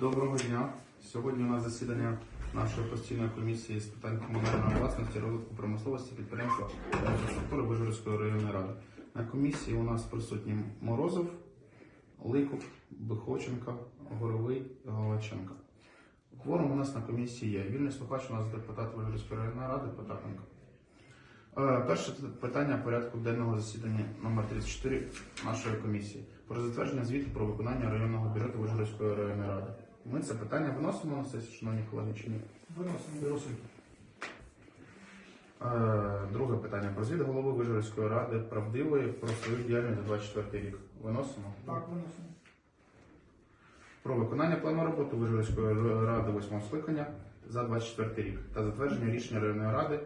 Доброго дня. Сьогодні у нас засідання нашої постійної комісії з питань комунальної власності, розвитку промисловості, підприємства інфраструктури Вижгородської районної ради. На комісії у нас присутні Морозов, Ликов, Бихоченко, Горовий, Головаченко. Кворум у нас на комісії є. Вільний слухач у нас депутат Вижгородської районної ради Потапенко. Е, Перше питання порядку денного засідання номер 34 нашої комісії про затвердження звіту про виконання районного бюджету Вижгородської районної ради. Ми це питання виносимо на сесію, шановні колеги, чи ні? Виносимо. Виносимо. Е, Друге питання про звіт голови Вижгородської ради правдивої про свою діяльність за 24 рік. Виносимо. Так, виносимо. Про виконання плану роботи Вижгородської ради 8 скликання за 24 рік та затвердження рішення районної ради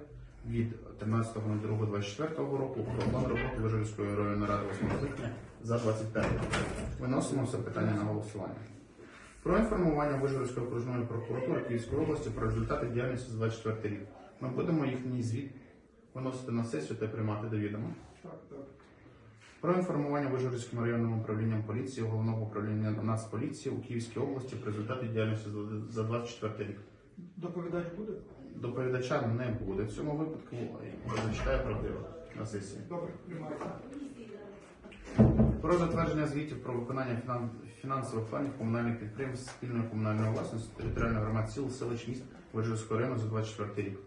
від 13.02.24 року про план роботи Вижгородської районної ради 8 скликання за 25 рік. Виносимо це питання на голосування. Про інформування Вижгородської окружної прокуратури Київської області про результати діяльності за 24 рік. Ми будемо їхній звіт виносити на сесію та приймати до відома. Про інформування Вижгородським районним управлінням поліції Головного управління Нацполіції у Київській області про результати діяльності за- за 24 рік. Доповідач буде? Доповідача не буде. В цьому випадку зачитає правдиво на сесії. Добре, приймається. Про затвердження звітів про виконання фінансових планів комунальних підприємств спільної комунальної власності територіальних громад сіл, селищ міст Вижгородського району за 24 рік.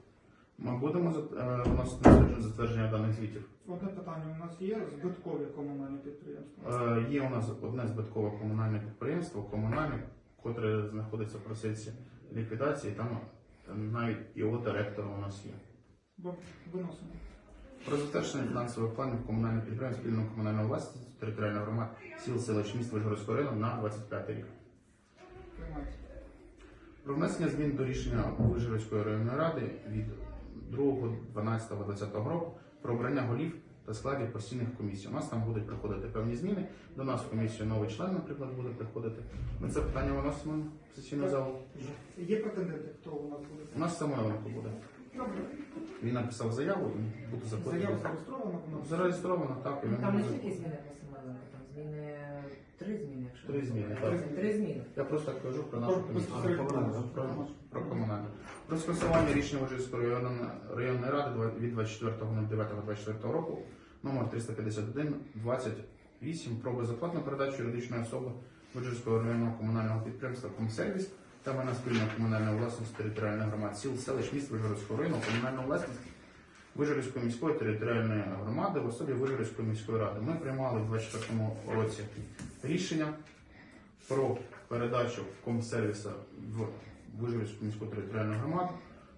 Ми будемо е, вносити на затвердження даних звітів. Одне питання у нас є збиткові комунальні підприємства. Е, Є у нас одне збиткове комунальне підприємство, комунальне, котре знаходиться в процесі ліквідації. Там навіть його директора у нас є. Виносимо. Про затвердження фінансових планів комунальних підприємств спільної комунальної власності територіальних громад сіл селищ міст Вижгородського району на 25 рік. Приймається. Про внесення змін до рішення Вижгородської районної ради від 2.12.2020 року про обрання голів та складі постійних комісій. У нас там будуть приходити певні зміни. До нас в комісію новий член, наприклад, буде приходити. Ми це питання виносимо в сесійну залу. Є претенденти, хто у нас буде? У нас Самойленко буде. Добре. Він написав заяву і буде Заява заходити. зареєстрована? Зареєстровано, так, і Ну, він Там не буде. тільки зміни по Семененко, там зміни три зміни, якщо Три не зміни, помиляюсь. так. Три зміни. Я просто кажу про нашу комісію. безпосередньо Про, про комунальне. Про скасування рішення Вижівської районної, районної ради два- від 24.09.24 року номер 351 28 про безоплатну передачу юридичної особи Вижівського районного комунального підприємства «Комсервіс» та мене спільна комунальна власність територіальних громад сіл, селищ, міст Вижгородського району, комунальну власність Вижгородської міської територіальної громади в особі Вижгородської міської ради. Ми приймали в 24 році рішення про передачу комсервіса в Вижгородську міську територіальну громаду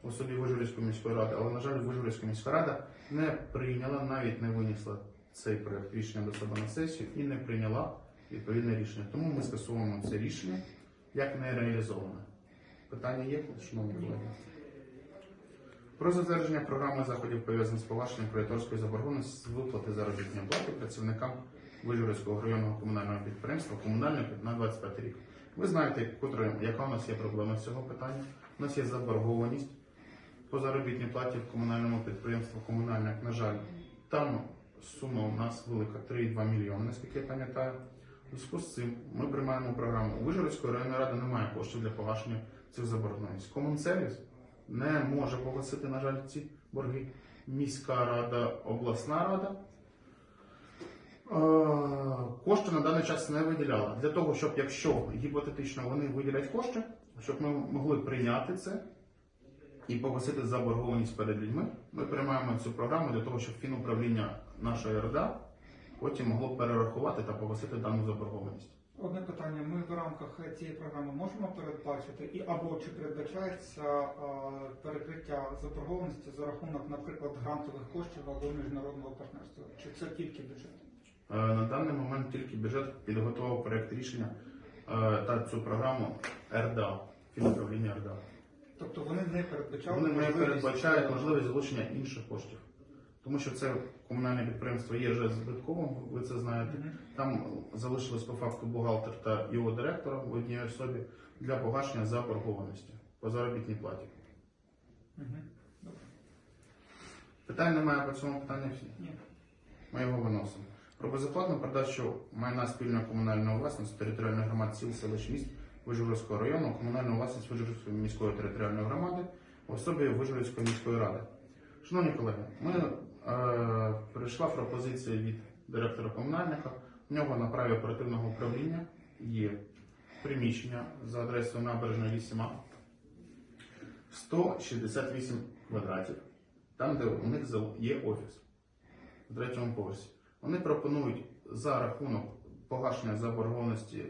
в особі Вижгородської міської ради, але, на жаль, Вижгородська міська рада не прийняла, навіть не винесла цей проект рішення до себе на сесію і не прийняла відповідне рішення. Тому ми скасовуємо це рішення як не реалізоване. Питання є, шановні колеги? Про затвердження програми заходів пов'язаних з погашенням кредиторської заборгованості з виплати заробітної плати працівникам Вижгородського районного комунального підприємства комунальник на 25 рік. Ви знаєте, яка у нас є проблема з цього питання. У нас є заборгованість по заробітній платі в комунальному підприємстві комунальник. На жаль, там сума у нас велика 3,2 мільйони, наскільки я пам'ятаю. У зв'язку з цим ми приймаємо програму. У Вижгородської районної ради немає коштів для погашення цих заборгованостей. Комунсервіс не може погасити, на жаль, ці борги. Міська рада, обласна рада. Е, Кошти на даний час не виділяла. Для того, щоб якщо гіпотетично вони виділять кошти, щоб ми могли прийняти це і погасити заборгованість перед людьми, ми приймаємо цю програму для того, щоб фінуправління нашої РДА потім могло перерахувати та погасити дану заборгованість. Одне питання. Ми в рамках цієї програми можемо передбачити і або чи передбачається перекриття заборгованості за рахунок, наприклад, грантових коштів або міжнародного партнерства? Чи це тільки бюджет? Е, На даний момент тільки бюджет підготував проєкт рішення е, та цю програму РДА, фінуправління РДА. Тобто вони не передбачали Вони не передбачають е, можливість залучення інших коштів. Тому що це комунальне підприємство є вже збитковим, ви це знаєте. Там залишилось по факту бухгалтер та його директора в одній особі для погашення заборгованості по заробітній платі. Питань немає по цьому питанню всі. Ні. Ми його виносимо. Про безоплатну передачу майна спільної комунальної власності територіальних громад сіл, селищ міст Вижгородського району, комунальну власність Вижгородської міської територіальної громади в особі Вижгородської міської ради. Шановні колеги, ми, прийшла пропозиція від директора комунальника. У нього на праві оперативного управління є приміщення за адресою набережна 8 168 квадратів, там, де у них є офіс в третьому поверсі. Вони пропонують за рахунок погашення заборгованості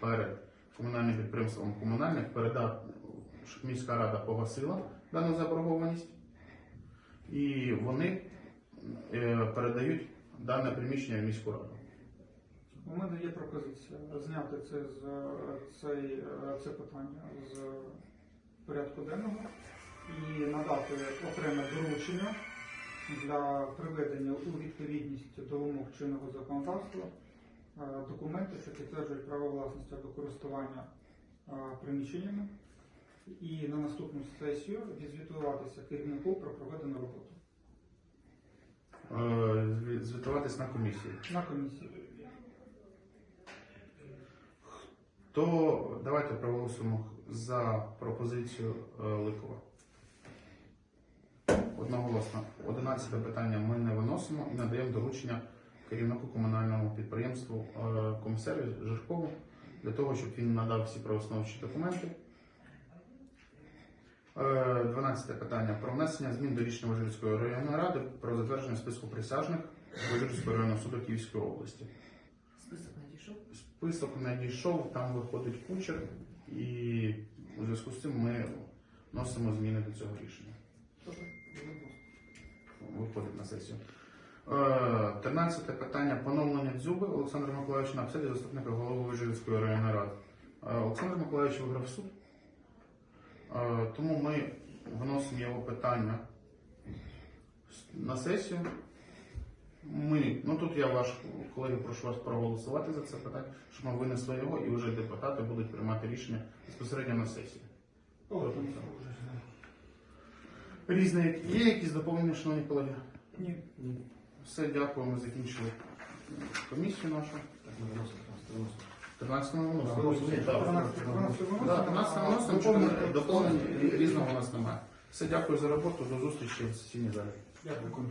перед комунальним підприємством комунальних передати, щоб міська рада погасила дану заборгованість, і вони е, передають дане приміщення в міську раду. У мене є пропозиція зняти це з е, цей, е, це питання з порядку денного і надати окреме доручення для приведення у відповідність до вимог чинного законодавства е, документи, що підтверджують право власності або користування е, приміщеннями, і на наступну сесію відзвітуватися керівнику про проведену роботу Е, Звітуватись на комісії. на комісії. То давайте проголосуємо за пропозицію е, Ликова. Одноголосно. Одинадцяте питання ми не виносимо і надаємо доручення керівнику комунальному підприємству е, Жиркову для того, щоб він надав всі правоустановчі документи. Е, Дванадцяте питання про внесення змін до рішення Важирської районної ради про затвердження списку присяжних Важирського районного суду Київської області. Список надійшов. Список надійшов, там виходить кучер, і у зв'язку з цим ми вносимо зміни до цього рішення. Виходить на сесію. Е, Тринадцяте питання поновлення дзюби Олександра Миколаївича на посаді заступника голови Вижгородської районної ради. Е, Олександр Миколаївич виграв суд, Е, тому ми вносимо його питання на сесію. Ми, ну тут я ваш колеги, прошу вас проголосувати за це питання, щоб ми винесли його і вже депутати будуть приймати рішення безпосередньо на сесії. Різне є якісь доповнення, шановні колеги? Ні. Все, дякую, ми закінчили комісію нашу. 13 минут. 13 Да, 13 доповнень, доповнень різного у нас немає. Все, дякую за роботу, до зустрічі в сесійній залі. Дякую.